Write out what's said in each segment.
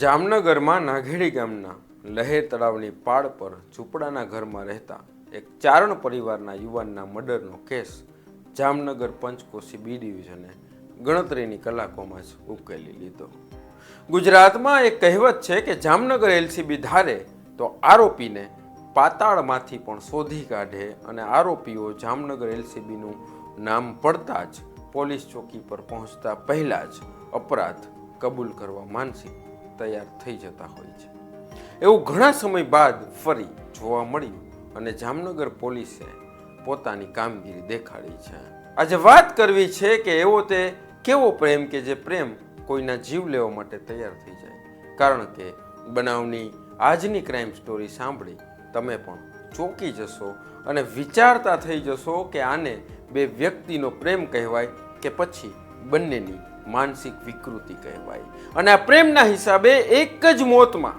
જામનગરમાં નાઘેડી ગામના લહેર તળાવની પાળ પર ઝૂંપડાના ઘરમાં રહેતા એક ચારણ પરિવારના યુવાનના મર્ડરનો કેસ જામનગર પંચકોશી બી ડિવિઝને ગણતરીની કલાકોમાં જ ઉકેલી લીધો. ગુજરાતમાં એક કહેવત છે કે જામનગર એલસીબી ધારે તો આરોપીને પાતાળમાંથી પણ શોધી કાઢે અને આરોપીઓ જામનગર એલસીબીનું નામ પડતા જ પોલીસ ચોકી પર પહોંચતા પહેલાં જ અપરાધ કબૂલ કરવા માનસિક તૈયાર થઈ જતા હોય છે. એવું ઘણા સમય બાદ ફરી જોવા મળ્યું અને જામનગર પોલીસે પોતાની કામગીરી દેખાડી છે. આજે વાત કરવી છે કે એવો તે કેવો પ્રેમ કે જે પ્રેમ કોઈના જીવ લેવા માટે તૈયાર થઈ જાય. કારણ કે બનાવની આજની ક્રાઇમ સ્ટોરી સાંભળી તમે પણ ચોંકી જશો અને વિચારતા થઈ જશો કે આને બે વ્યક્તિનો પ્રેમ કહેવાય કે પછી બંનેની માનસિક વિકૃતિ કહેવાય. અને આ પ્રેમના હિસાબે એક જ મોતમાં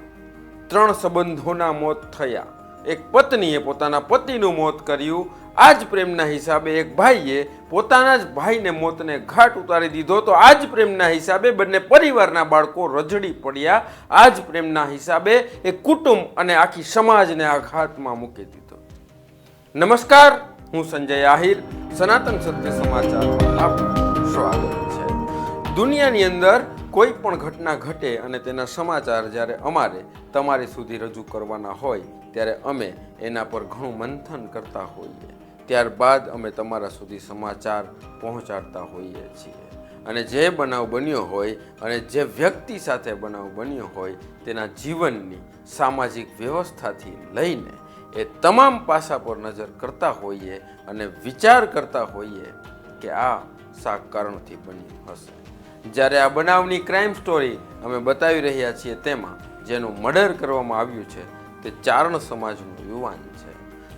ત્રણ સંબંધોના મોત થયા. એક પત્નીએ પોતાના પતિનું મોત કર્યું. આ જ પ્રેમના હિસાબે એક ભાઈએ પોતાના જ ભાઈને મોતને ઘાટ ઉતારી દીધો. તો આ જ પ્રેમના હિસાબે બંને પરિવારના બાળકો રજડી પડ્યા. આ જ પ્રેમના હિસાબે એ કુટુંબ અને આખી સમાજને આઘાતમાં મૂકી દીધો. નમસ્કાર, હું સંજય આહિર, સનાતન સત્ય સમાચાર આપ સ્વાગત. દુનિયાની અંદર કોઈ પણ ઘટના ઘટે અને તેના સમાચાર જ્યારે અમારે તમારી સુધી રજૂ કરવાના હોય, ત્યારે અમે એના પર ઘણું મંથન કરતા હોઈએ. ત્યારબાદ અમે તમારા સુધી સમાચાર પહોંચાડતા હોઈએ છીએ. અને જે બનાવ બન્યો હોય અને જે વ્યક્તિ સાથે બનાવ બન્યો હોય, તેના જીવનની સામાજિક વ્યવસ્થાથી લઈને એ તમામ પાસા પર નજર કરતા હોઈએ અને વિચાર કરતા હોઈએ કે આ શા કારણથી બન્યું હશે. જ્યારે આ બનાવની ક્રાઇમ સ્ટોરી અમે બતાવી રહ્યા છીએ તેમાં, જેનું મર્ડર કરવામાં આવ્યું છે, તે ચારણ સમાજનું યુવાન છે.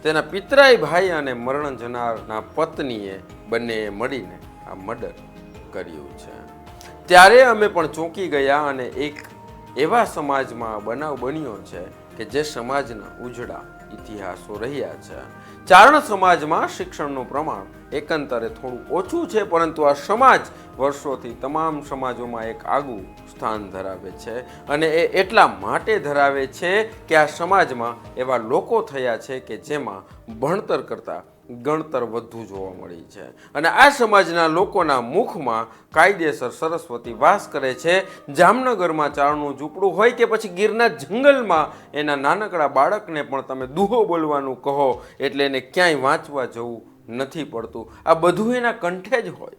તેના પિતરાઈ ભાઈ અને મરણ જનારના પત્નીએ બંનેએ મળીને આ મર્ડર કર્યું છે. ત્યારે અમે પણ ચોંકી ગયા અને એક એવા સમાજમાં બનાવ બન્યો છે કે જે સમાજના ઉજળા ઇતિહાસો રહ્યા છે. ચારણ સમાજમાં શિક્ષણનું પ્રમાણ એકંતરે થોડું ઓછું છે, પરંતુ આ સમાજ વર્ષોથી તમામ સમાજોમાં એક આગવું સ્થાન ધરાવે છે અને એ એટલા માટે ધરાવે છે કે આ સમાજમાં એવા લોકો થયા છે કે જેમાં ભણતર કરતાં ગણતર વધુ જોવા મળી છે. અને આ સમાજના લોકોના મુખમાં કાયદેસર સરસ્વતી વાસ કરે છે. જામનગરમાં ચારણું ઝૂંપડું હોય કે પછી ગીરના જંગલમાં એના નાનકડા બાળકને પણ તમે દુહો બોલવાનું કહો એટલે એને ક્યાંય વાંચવા જવું નથી પડતું. આ બધું એના કંઠે જ હોય.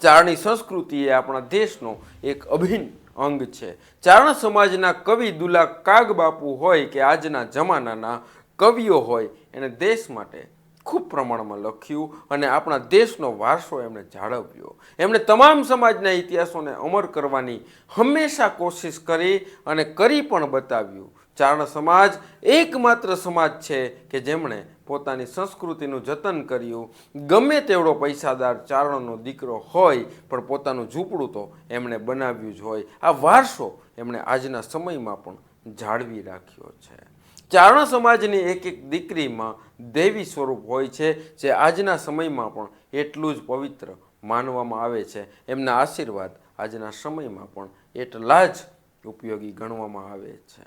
ચારણી સંસ્કૃતિ એ આપણા દેશનો એક અભિન્ન અંગ છે. ચારણ સમાજના કવિ દુલા કાગ બાપુ હોય કે આજના જમાનાના કવિઓ હોય, એને દેશ માટે ખૂબ પ્રમાણમાં લખ્યું અને આપણા દેશનો વારસો એમણે જાળવ્યો. એમણે તમામ સમાજના ઇતિહાસોને અમર કરવાની હંમેશા કોશિશ કરી અને કરી પણ બતાવ્યું. ચારણ સમાજ એકમાત્ર સમાજ છે કે જેમણે પોતાની સંસ્કૃતિનું જતન કર્યું. ગમે તેવડો પૈસાદાર ચારણનો દીકરો હોય, પણ પોતાનું ઝૂંપડું તો એમણે બનાવ્યું જ હોય. આ વારસો એમણે આજના સમયમાં પણ જાળવી રાખ્યો છે. ચારણ સમાજની એક એક દીકરીમાં દેવી સ્વરૂપ હોય છે, જે આજના સમયમાં પણ એટલું જ પવિત્ર માનવામાં આવે છે. એમના આશીર્વાદ આજના સમયમાં પણ એટલા જ ઉપયોગી ગણવામાં આવે છે.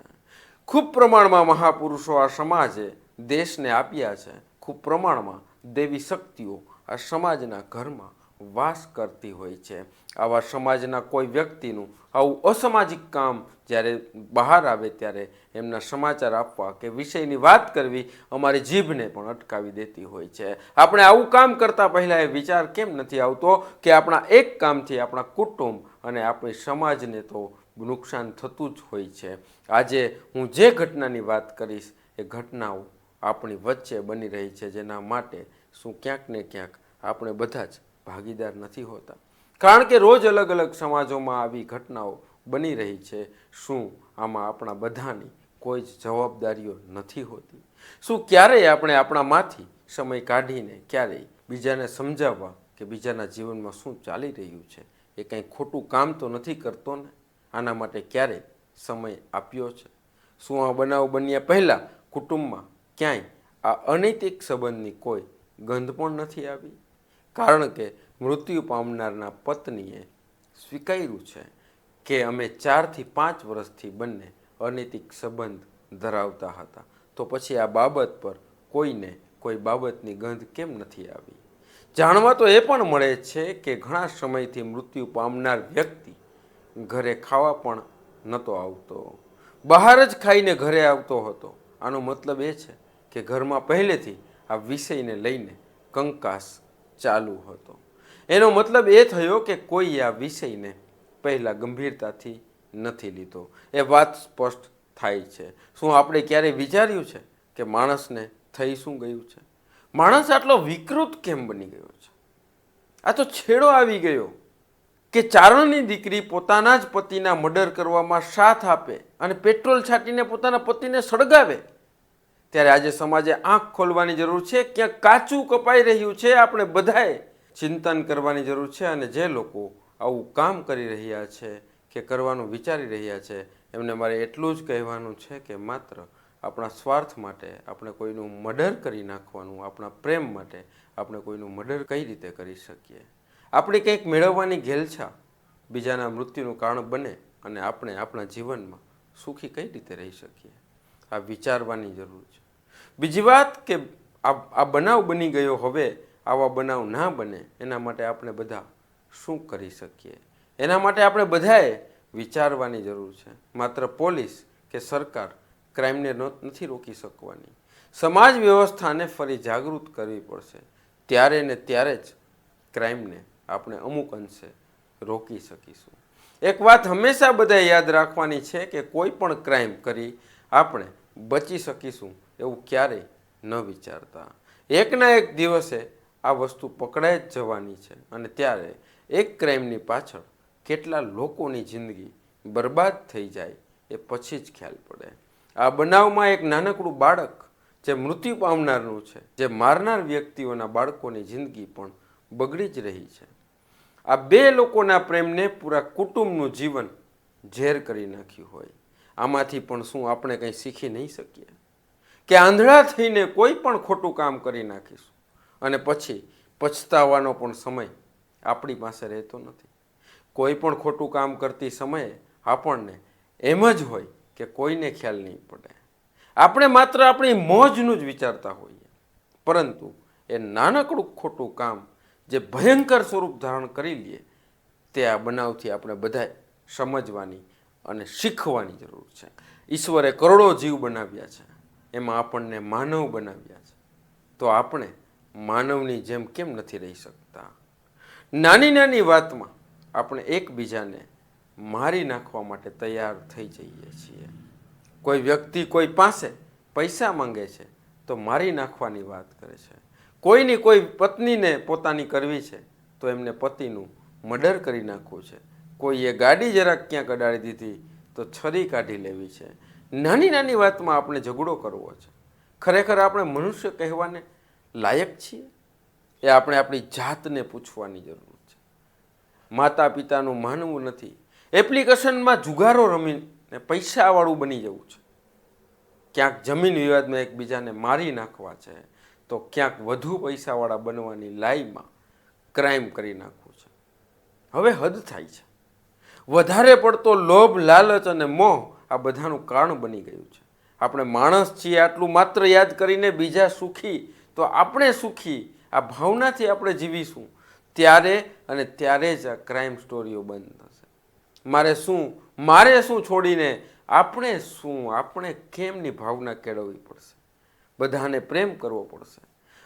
ખૂબ પ્રમાણમાં મહાપુરુષો આ સમાજે દેશને આપ્યા છે. ખૂબ પ્રમાણમાં દેવી શક્તિઓ આ સમાજના ઘરમાં વાસ કરતી હોય છે. આવા સમાજના કોઈ વ્યક્તિનું આવું અસામાજિક કામ જ્યારે બહાર આવે ત્યારે એમના સમાચાર આપવા કે વિષયની વાત કરવી અમારી જીભને પણ અટકાવી દેતી હોય છે. આપણે આવું કામ કરતાં પહેલાં એ વિચાર કેમ નથી આવતો કે આપણા એક કામથી આપણા કુટુંબ અને આપણી સમાજને તો નુકસાન થતું જ હોય છે. આજે હું જે ઘટનાની વાત કરીશ એ ઘટનાઓ આપણી વચ્ચે બની રહી છે જેના માટે શું ક્યાંક ને ક્યાંક આપણે બધા જ ભાગીદાર નથી હોતા. કારણ કે રોજ અલગ અલગ સમાજોમાં આવી ઘટનાઓ બની રહી છે. શું આમાં આપણા બધાની કોઈ જ જવાબદારીઓ નથી હોતી? શું ક્યારેય આપણે આપણામાંથી સમય કાઢીને ક્યારેય બીજાને સમજાવવા કે બીજાના જીવનમાં શું ચાલી રહ્યું છે? એ કંઈ ખોટું કામ તો નથી કરતો ને? આના માટે ક્યારે સમય આપ્યો છે? શું આ બનાવ બન્યા પહેલાં કુટુંબમાં ક્યાંય આ અનૈતિક સંબંધની કોઈ ગંધ પણ નથી આવી? કારણ કે મૃત્યુ પામનારના પત્નીએ સ્વીકાર્યું છે કે અમે ચારથી પાંચ વર્ષથી બંને અનૈતિક સંબંધ ધરાવતા હતા. તો પછી આ બાબત પર કોઈને કોઈ બાબતની ગંધ કેમ નથી આવી? જાણવા તો એ પણ મળે છે કે ઘણા સમયથી મૃત્યુ પામનાર વ્યક્તિ ઘરે ખાવા પણ નહોતો આવતો. બહાર જ ખાઈને ઘરે આવતો હતો. આનો મતલબ એ છે કે ઘરમાં પહેલેથી આ વિષયને લઈને કંકાસ ચાલુ હતો. એનો મતલબ એ થયો કે કોઈ આ વિષયને પહેલાં ગંભીરતાથી નથી લીધો. એ વાત સ્પષ્ટ થાય છે. શું આપણે ક્યારેય વિચાર્યું છે કે માણસને થઈ શું ગયું છે? માણસ આટલો વિકૃત કેમ બની ગયો છે? આ તો છેડો આવી ગયો કે ચારણની દીકરી પોતાના જ પતિના મર્ડર કરવામાં સાથ આપે અને પેટ્રોલ છાંટીને પોતાના પતિને સળગાવે. ત્યારે આજે સમાજે આંખ ખોલવાની જરૂર છે, ક્યાંક કાચું કપાઈ રહ્યું છે, આપણે બધાએ ચિંતન કરવાની જરૂર છે અને જે લોકો આવું કામ કરી રહ્યા છે કે કરવાનું વિચારી રહ્યા છે, એમને મારે એટલું જ કહેવાનું છે કે માત્ર આપણા સ્વાર્થ માટે, આપણે કોઈનું મર્ડર કરી નાખવાનું, આપણા પ્રેમ માટે આપણે કોઈનું મર્ડર કઈ રીતે કરી શકીએ? આપણે કંઈક મેળવવાની ઘેલછા બીજાના મૃત્યુનું કારણ બને અને આપણે આપણા જીવનમાં સુખી કઈ રીતે રહી શકીએ? આ વિચારવાની જરૂર છે. બીજી વાત કે આ આ બનાવ બની ગયો હવે, આવા બનાવ ના બને, એના માટે આપણે બધા શું કરી શકીએ? એના માટે આપણે બધાએ વિચારવાની જરૂર છે. માત્ર પોલીસ કે સરકાર ક્રાઇમને નથી રોકી શકવાની. સમાજ વ્યવસ્થાને ફરી જાગૃત કરવી પડશે. ત્યારે ને ત્યારે જ ક્રાઇમને આપણે અમુક અંશે રોકી શકીશું. એક વાત હંમેશા બધાએ યાદ રાખવાની છે કે કોઈ પણ ક્રાઇમ કરી આપણે બચી શકીશું. એવું ક્યારેય ન વિચારતા. એકના એક દિવસે આ વસ્તુ પકડાઈ જ જવાની છે અને ત્યારે એક ક્રાઇમની પાછળ કેટલા લોકોની જિંદગી બરબાદ થઈ જાય એ પછી જ ખ્યાલ પડે. આ બનાવમાં એક નાનકડું બાળક જે મૃત્યુ પામનારનું છે, જે મારનાર વ્યક્તિઓના બાળકોની જિંદગી પણ બગડી જ રહી છે. આ બે લોકોના પ્રેમને પૂરા કુટુંબનું જીવન ઝેર કરી નાખ્યું હોય. આમાંથી પણ શું આપણે કંઈ શીખી નહીં શકીએ? કે આંધળા થઈને કોઈ પણ ખોટું કામ કરી નાખીશું. અને પછી પછતાવાનો પણ સમય આપણી પાસે રહેતો નથી. કોઈ પણ ખોટું કામ કરતી સમયે આપણને એમ જ હોય કે કોઈને ખ્યાલ નહીં પડે. આપણે માત્ર આપણી મોજનું જ વિચારતા હોઈએ. પરંતુ એ નાનકડું ખોટું કામ જે ભયંકર સ્વરૂપ ધારણ કરી લઈએ તે આ બનાવથી આપણે બધાએ સમજવાની અને શીખવાની જરૂર છે. ઈશ્વરે કરોડો જીવ બનાવ્યા છે. એમાં આપણને માનવ બનાવ્યા છે. તો આપણે માનવની જેમ કેમ નથી રહી શકતા? નાની નાની વાતમાં આપણે એકબીજાને મારી નાખવા માટે તૈયાર થઈ જઈએ છીએ. કોઈ વ્યક્તિ કોઈ પાસે પૈસા માંગે છે તો મારી નાખવાની વાત કરે છે. કોઈની કોઈ પત્નીને પોતાની કરવી છે તો એમને પતિનું મર્ડર કરી નાખવું છે. કોઈએ ગાડી જરાક ક્યાંક અડાડી દીધી તો છરી કાઢી લેવી છે. નાની નાની વાતમાં આપણે ઝઘડો કરવો છે. ખરેખર આપણે મનુષ્ય કહેવાને લાયક છીએ? એ આપણે આપણી જાતને પૂછવાની જરૂર છે. માતા પિતાનું માનવું નથી. એપ્લિકેશનમાં જુગારો રમીને પૈસાવાળું બની જવું છે. ક્યાંક જમીન વિવાદમાં એકબીજાને મારી નાખવા છે, તો ક્યાંક વધુ પૈસાવાળા બનવાની લાઈમાં ક્રાઇમ કરી નાખવું છે. હવે હદ થાય છે. વધારે પડતો લોભ, લાલચ અને મોહ આ બધાનું કારણ બની ગયું છે. આપણે માણસ છીએ આટલું માત્ર યાદ કરીને બીજા સુખી, તો આપણે સુખી, આ ભાવનાથી આપણે જીવીશું. ત્યારે અને ત્યારે જ આ ક્રાઇમ સ્ટોરીઓ બંધ થશે. મારે શું મારે શું છોડીને આપણે શું, આપણે કેમની ભાવના કેળવવી પડશે? બધાને પ્રેમ કરવો પડશે.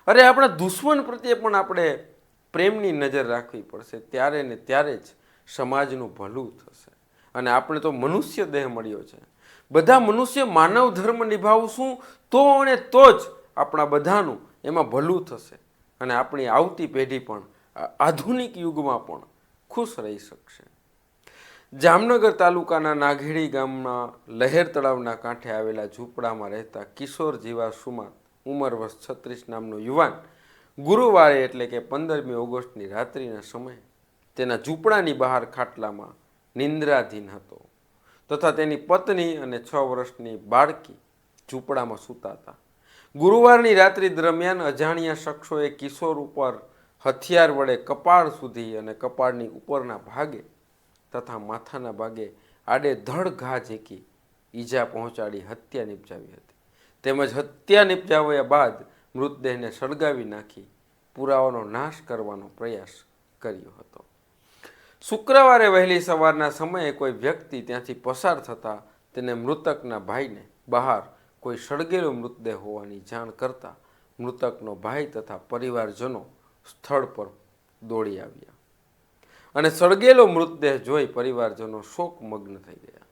અરે, આપણા દુશ્મન પ્રત્યે પણ આપણે પ્રેમની નજર રાખવી પડશે. ત્યારે ને ત્યારે જ સમાજનું ભલું થશે. અને આપણે તો મનુષ્ય દેહ મળ્યો છે. બધા મનુષ્ય માનવ ધર્મ નિભાવશું તો અને તો જ આપણા બધાનું એમાં ભલું થશે. અને આપણી આવતી પેઢી પણ આધુનિક યુગમાં પણ ખુશ રહી શકશે. જામનગર તાલુકાના નાઘેડી ગામના લહેર તળાવના કાંઠે આવેલા ઝૂંપડામાં રહેતા કિશોર જીવા સુમાર ઉંમર વર્ષ છત્રીસ નામનો યુવાન, ગુરુવારે એટલે કે પંદરમી ઓગસ્ટની રાત્રિના સમયે તેના ઝૂંપડાની બહાર ખાટલામાં નિંદ્રાધીન હતો. તથા તેની પત્ની અને છ વર્ષની બાળકી ઝૂંપડામાં સૂતા હતા. ગુરુવારની રાત્રિ દરમિયાન અજાણ્યા શખ્સોએ કિશોર ઉપર હથિયાર વડે કપાળ સુધી અને કપાળની ઉપરના ભાગે તથા માથાના ભાગે આડે ધડ ઘા ઝીકી ઈજા પહોંચાડી હત્યા નિપજાવી હતી. તેમજ હત્યા નિપજાવ્યા બાદ મૃતદેહને સળગાવી નાખી પુરાવાનો નાશ કરવાનો પ્રયાસ કર્યો હતો. શુક્રવારે વહેલી સવારના સમયે કોઈ વ્યક્તિ ત્યાંથી પસાર થતાં તેને મૃતકના ભાઈને બહાર કોઈ સળગેલો મૃતદેહ હોવાની જાણ કરતા મૃતકનો ભાઈ તથા પરિવારજનો સ્થળ પર દોડી આવ્યા. અને સળગેલો મૃતદેહ જોઈ પરિવારજનો શોકમગ્ન થઈ ગયા.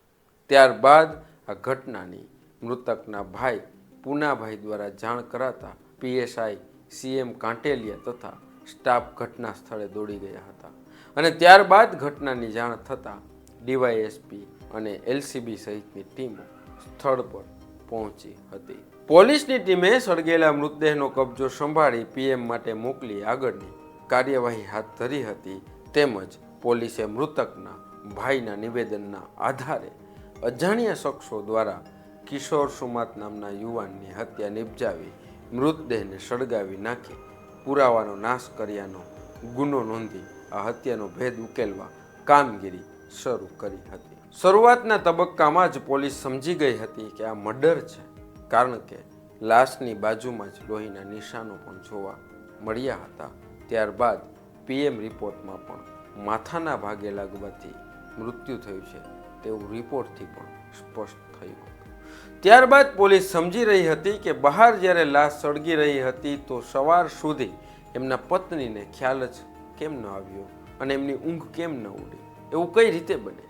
ત્યારબાદ આ ઘટનાની મૃતકના ભાઈ પૂનાભાઈ દ્વારા જાણ કરાતા પીએસઆઈ સીએમ કાંટેલિયા તથા સ્ટાફ ઘટના સ્થળે દોડી ગયા હતા. અને ત્યારબાદ ઘટનાની જાણ થતાં ડીવાયએસપી અને એલસીબી સહિતની ટીમો સ્થળ પર પહોંચી હતી. પોલીસની ટીમે સળગેલા મૃતદેહનો કબજો સંભાળી પીએમ માટે મોકલી આગળની કાર્યવાહી હાથ ધરી હતી. તેમજ પોલીસે મૃતકના ભાઈના નિવેદનના આધારે અજાણ્યા શખ્સો દ્વારા કિશોર સુમાત નામના યુવાનની હત્યા નિપજાવી મૃતદેહને સળગાવી નાખી પુરાવાનો નાશ કર્યાનો ગુનો નોંધી આ હત્યાનો ભેદ ઉકેલવા કામગીરી શરૂ કરી હતી. શરૂઆતના તબક્કામાં જ પોલીસ સમજી ગઈ હતી કે આ મર્ડર છે, કારણ કે લાશની બાજુમાં જ લોહીના નિશાનો પણ જોવા મળ્યા હતા. ત્યારબાદ પીએમ રિપોર્ટમાં પણ માથાના ભાગે લાગવાથી મૃત્યુ થયું છે તેવું રિપોર્ટથી પણ સ્પષ્ટ થયું હતું. ત્યારબાદ પોલીસ સમજી રહી હતી કે બહાર જ્યારે લાશ સળગી રહી હતી તો સવાર સુધી એમના પત્નીને ખ્યાલ જ કેમ ન આવ્યો અને એમની ઊંઘ કેમ ન ઉડી? એવું કઈ રીતે બને?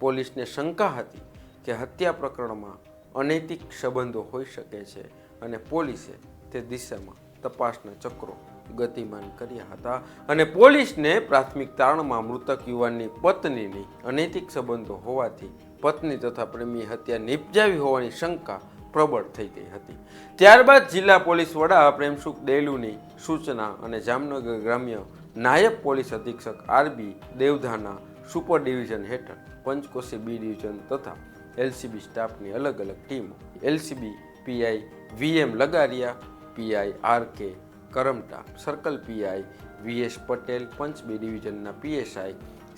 પોલીસને શંકા હતી કે હત્યા પ્રકરણમાં અનૈતિક સંબંધો હોઈ શકે છે અને પોલીસે તે દિશામાં તપાસના ચક્રો ગતિમાન કર્યા હતા અને પોલીસને પ્રાથમિક તારણમાં મૃતક યુવાનની પત્નીની અનૈતિક સંબંધો હોવાથી પત્ની તથા પ્રેમી હત્યા નિપજાવી હોવાની શંકા પ્રબળ થઈ ગઈ હતી. ત્યારબાદ જિલ્લા પોલીસ વડા પ્રેમસુખ ડેલુની સૂચના અને જામનગર ગ્રામ્ય નાયબ પોલીસ અધિક્ષક આરબી દેવધાના સુપર ડિવિઝન હેઠળ, પંચકોશી બી ડિવિઝન તથા એલસીબી સ્ટાફની અલગ અલગ ટીમો, LCB PI VM Lagaria, PI R K Karamta, circle PI VS Patel, પંચ B ડિવિઝનના PSI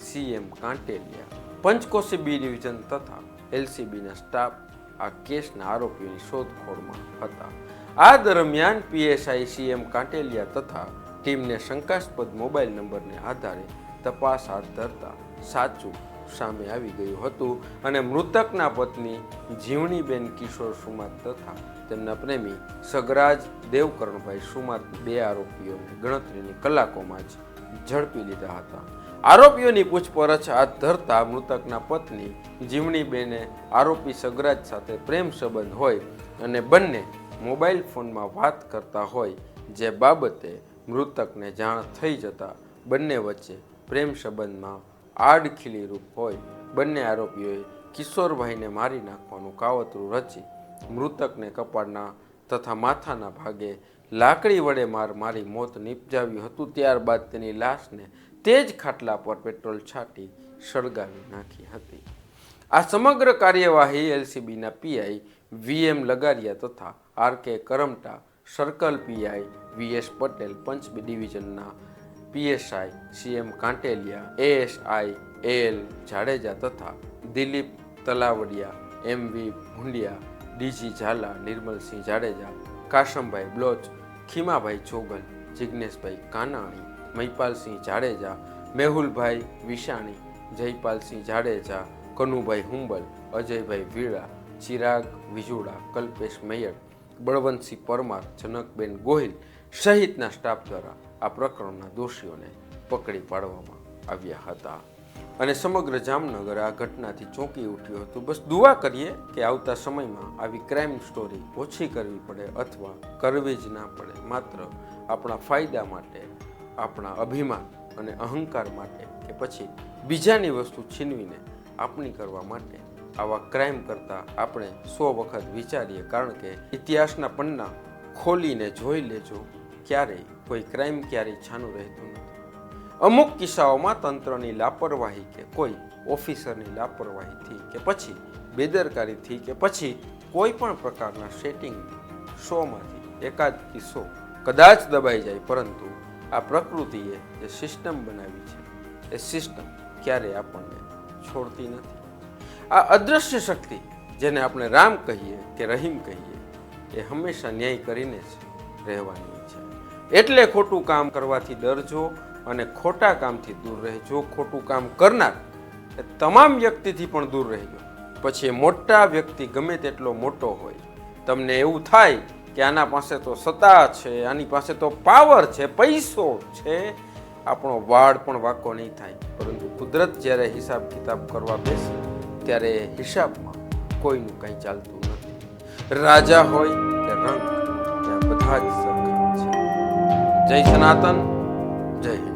CM Kanteliya. Panchkoshi B division તથા એલસીબીના સ્ટાફ આ કેસના આરોપીઓની શોધખોળમાં હતા. આ દરમિયાન પીએસઆઈ સીએમ કાંટેલિયા તથા ટીમને શંકાસ્પદ મોબાઈલ નંબરને આધારે તપાસ હાથ ધરતા સાચું સામે આવી ગયું હતું અને મૃતકના પત્ની જીવણીબેન કિશોર સુમાત તથા તેમના પ્રેમી સગરાજ દેવકરણભાઈ સુમાત બે આરોપીઓને ગણતરીની કલાકોમાં જ ઝડપી લીધા હતા. આરોપીઓની પૂછપરછ હાથ ધરતા મૃતકના પત્ની જીવણીબેને આરોપી સગરાજ સાથે પ્રેમ સંબંધ હોય અને બંને મોબાઈલ ફોનમાં વાત કરતા હોય, જે બાબતે મૃતકને જાણ થઈ જતા બંને વચ્ચે પ્રેમ સંબંધમાં આડખીલી રૂપ હોય. બંને આરોપીઓએ કિશોરભાઈને મારી નાખવાનું કાવતરું રચી મૃતકને કપાળના તથા માથાના ભાગે લાકડી વડે માર મારી મોત નિપજાવ્યું હતું. ત્યારબાદ તેની લાશને તે જ ખાટલા પર પેટ્રોલ છાંટી સળગાવી નાખી હતી. આ સમગ્ર કાર્યવાહી એલસીબીના પીઆઈ વીએમ લગારિયા તથા R K Karamta circle PI VS Patel પંચમી ડિવિઝનના PSI CM Kanteliya, ASI L Jadeja તથા Dilip Talavadiya M V Bhundiya, D G Zala, Nirmalsinh Jadeja, Kasambhai Baloch, Khimabhai Chogal Jigneshbhai Kanani, Mahipalsinh Jadeja, Mehulbhai Vishani, Jaypalsinh Jadeja, Kanubhai Humbal, Ajaybhai Vila, Chirag Vijuda, Kalpesh Maiyar Balvantsinh Parmar, Janakben Gohil સહિતના staff દ્વારા આ પ્રકરણના દોષીઓને પકડી પાડવામાં આવ્યા હતા. અને સમગ્ર જામનગર આ ઘટનાથી ચોંકી ઉઠ્યું હતું. બસ દુઆ કરીએ કે આવતા સમયમાં આવી ક્રાઇમ સ્ટોરી ઓછી કરવી પડે અથવા કરવી જ ના પડે. માત્ર આપણા ફાયદા માટે, આપણા અભિમાન અને અહંકાર માટે કે પછી બીજાની વસ્તુ છીનવીને આપણી કરવા માટે આવા ક્રાઇમ કરતાં આપણે સો વખત વિચારીએ. કારણ કે ઇતિહાસના પન્ના ખોલીને જોઈ લેજો, ક્યારેય કોઈ ક્રાઇમ ક્યારેય છાનું રહેતું નથી. અમુક કિસ્સાઓમાં તંત્રની લાપરવાહી કે કોઈ ઓફિસરની લાપરવાહીથી કે પછી બેદરકારીથી કે પછી કોઈ પણ પ્રકારના સેટિંગ શોમાંથી એકાદ કિસ્સો કદાચ દબાઈ જાય, પરંતુ આ પ્રકૃતિએ જે સિસ્ટમ બનાવી છે. એ સિસ્ટમ ક્યારેય આપણને છોડતી નથી. આ અદૃશ્ય શક્તિ, જેને આપણે રામ કહીએ કે રહીમ કહીએ, એ હંમેશા ન્યાય કરીને જ રહેવાની છે. એટલે ખોટું કામ કરવાથી ડરજો અને ખોટા કામથી દૂર રહેજો ખોટું કામ કરનાર એ તમામ વ્યક્તિથી પણ દૂર રહેજો પછી મોટા વ્યક્તિ ગમે તેટલો મોટો હોય. તમને એવું થાય કે આના પાસે તો સત્તા છે, આની પાસે તો પાવર છે, પૈસો છે, આપણો વાળ પણ વાકો નહીં થાય. પરંતુ કુદરત જ્યારે હિસાબ કિતાબ કરવા બેસે ત્યારે હિસાબમાં કોઈનું કંઈ ચાલતું નથી. રાજા હોય કે રંગ, ત્યાં બધા જ સરખા છે. જય સનાતન, જય હિન્દ.